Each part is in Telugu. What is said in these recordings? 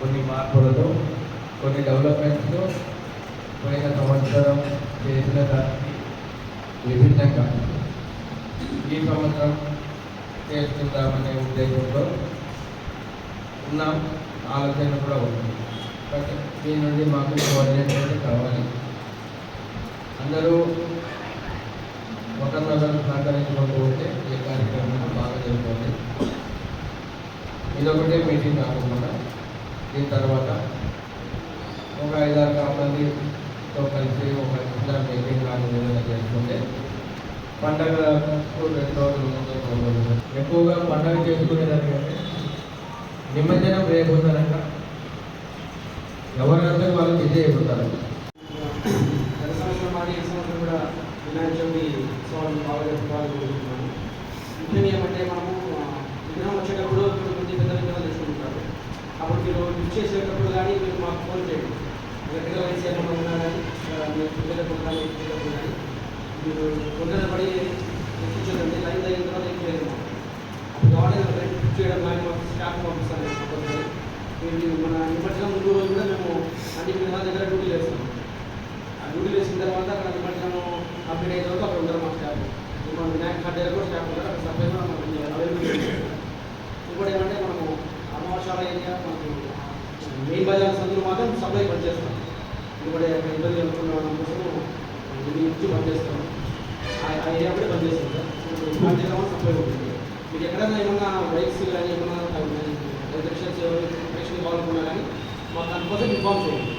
కొన్ని మార్పులతో కొన్ని డెవలప్మెంట్స్తో పోయిన సంవత్సరం చేసిన దానికి విభిన్నంగా ఈ సంవత్సరం చేస్తుందామనే ఉద్దేశంతో ఉన్నాం ఆలోచన కూడా ఉంది. బట్ దీని నుండి మాకు కోఆర్డినేటర్ కావాలి. అందరూ ఒకరినొకరు సహకరించుకుంటూ ఉంటే ఈ కార్యక్రమం బాగా జరుగుతుంది. ఇదొకటే మీటింగ్ కాకుండా దీని తర్వాత ఒక ఐదారు మందితో కలిసి ఒక చిన్న మీటింగ్ కానీ ఏదైనా చేసుకుంటే పండగకు రెండు రోజుల ముందు రోజులు ఎక్కువగా పండగ చేసుకునేదానికంటే నిమజ్జనం రేపు ఉందనక వాళ్ళు బిజీ అయిపోతారు మీరు లిఫ్ట్ చేసేటప్పుడు కానీ మీరు మాకు ఫోన్ చేయండి. గట్టిగా వయసు ఏమైనా ఉన్నా కానీ ఆ, పిల్లలకు కానీ పిల్లలకు కానీ మీరు తొందర పడి ఎక్కించదండి లైన్ అయిన తర్వాత ఎక్కిలేదు అప్పుడు కావాలి లిఫ్ట్ చేయడం కానీ మాకు స్టాఫ్ పంపిస్తాను కంపల్సరీ మీరు మన నిమజ్జనం ముందు రోజు కూడా మేము అన్ని విగ్రహాల దగ్గర డ్యూటీ చేస్తాం. ఆ డ్యూటీ చేసిన తర్వాత అక్కడ నిమజ్జనం కంప్లీట్ అయిన తర్వాత అక్కడ ఉంటారు మా స్టాఫ్ ఇప్పుడు మన వినాయక ఘాట్ దగ్గర కూడా స్టాఫ్ ఉంటారు అక్కడ సప్లై కూడా మనకి అవైలబుల్ ఇంకోటి ఏమంటే మనము అమావాసాల ఏరియా మనకు మెయిన్ బజార్ సందులో మాత్రం సప్లై పనిచేస్తాం ఇంకోటి అక్కడ ఇబ్బంది అనుకున్న వాళ్ళ కోసం ఇది ఇచ్చి పనిచేస్తాం ఆ ఏరియా కూడా పనిచేస్తాం సార్ ఇప్పుడు సప్లై ఉంటుంది మీకు ఎక్కడైనా ఏమన్నా బైక్స్ కానీ ఏమన్నా ఎలక్ట్రిషన్స్ ఎలక్ట్రిషన్ కావాలనుకున్నా కానీ మాకు దానికోసం ఇన్ఫామ్ చేయండి.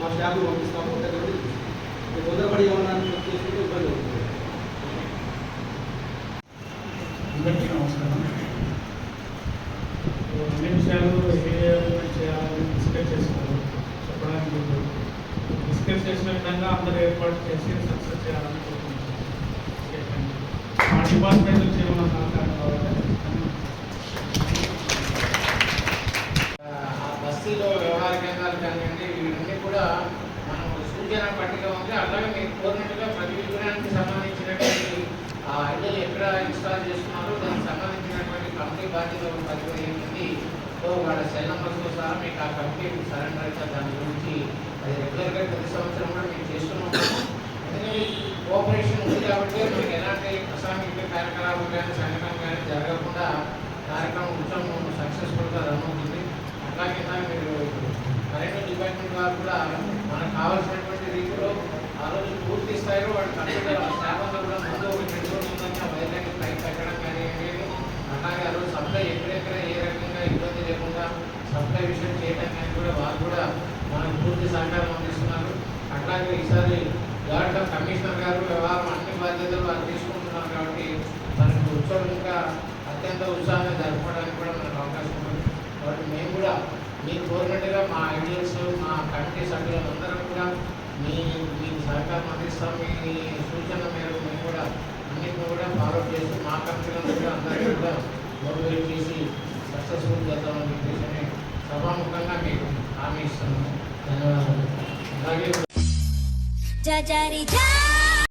మా స్టాఫ్ని పంపిస్తాము దగ్గర తొందరపడి ఏమన్నా చేసుకుంటే ఇబ్బంది అవుతుంది. అందరికీ నమస్కారం. అన్ని విషయాలు ఏ విధంగా చేయాలని డిస్కస్ చేసుకోవాలి చెప్పడానికి ముందు డిస్కస్ చేసిన విధంగా అందరూ ఏర్పాటు చేసి సక్సెస్ చేయాలని కోరుకుంటున్నాను. మా డిపార్ట్మెంట్ నుంచి ఏమైనా సహకారం కావాలి ఆ బస్తీలో వ్యవహార కేంద్రాలు కానివ్వండి ఇవన్నీ కూడా మనం సూచన పట్టిక ఉంది. అలాగే మీరు కోరినట్టుగా ప్రతి విగ్రహానికి సంబంధించినటువంటి ఆ ఐడియల్ ఎక్కడ ఇన్స్టాల్ చేస్తున్నారో దానికి సంబంధించినటువంటి కంపెనీ బాధ్యత ఒక ఏంటి సో వాళ్ళ సెల్ నెంబర్స్తో సహా మీకు ఆ కంపెనీ సరెండర్ అయితే దాని గురించి అది రెగ్యులర్గా ప్రతి సంవత్సరం కూడా మేము చేస్తున్నాము ఎందుకంటే కోఆపరేషన్ ఉంది కాబట్టి మనకి ఎలాంటి అసాంఘిక కార్యకలాపాలు కానీ సంఘటన కానీ జరగకుండా కార్యక్రమం ఉత్సవం సక్సెస్ఫుల్గా రన్ అవుతుంది. అట్లాగే మీరు కరెంట్ డిపార్ట్మెంట్ వారు కూడా మనకు కావాల్సినటువంటి రీతిలో ఆ రోజు పూర్తి స్థాయిలో వాళ్ళు కంప్యూటర్ స్టాఫ్ అంతా కూడా ముందు ఒక రెండు రోజుల ముందంతా వైద్యానికి పైకి పెట్టడం కానీ ఏమీ అట్లాగే ఆ రోజు సప్లై ఎక్కడెక్కడ ఏ రకంగా ఇబ్బంది లేకుండా సప్లై విషయం చేయడం కానీ కూడా వారు కూడా మనకు పూర్తి సహకారం అందిస్తున్నారు అట్లాగే ఈసారి దాంట్లో కమిషనర్ గారు వ్యవహారం అన్ని బాధ్యతలు వారు తీసుకుంటున్నారు కాబట్టి మనకు ఉత్సవం ఇంకా అత్యంత ఉత్సాహంగా జరుపుకోవడానికి కూడా మనకు అవకాశం ఉంది. కాబట్టి మేము కూడా మీ కోరినట్టుగా మా ఐడియల్స్ మా కమిటీ సభ్యులందరం కూడా మీ మీకు సహకారం అందిస్తాం. మీ సూచన మేరకు మేము కూడా అన్నింటిని కూడా ఫాలో చేసి మా కమిటీలను కూడా అందరికీ కూడా మోటివేట్ చేసి సక్సెస్ఫుల్ చేద్దామని చెప్పేసి సభాముఖంగా మీకు హామీ ఇస్తున్నాము. 아, 짜자리 짜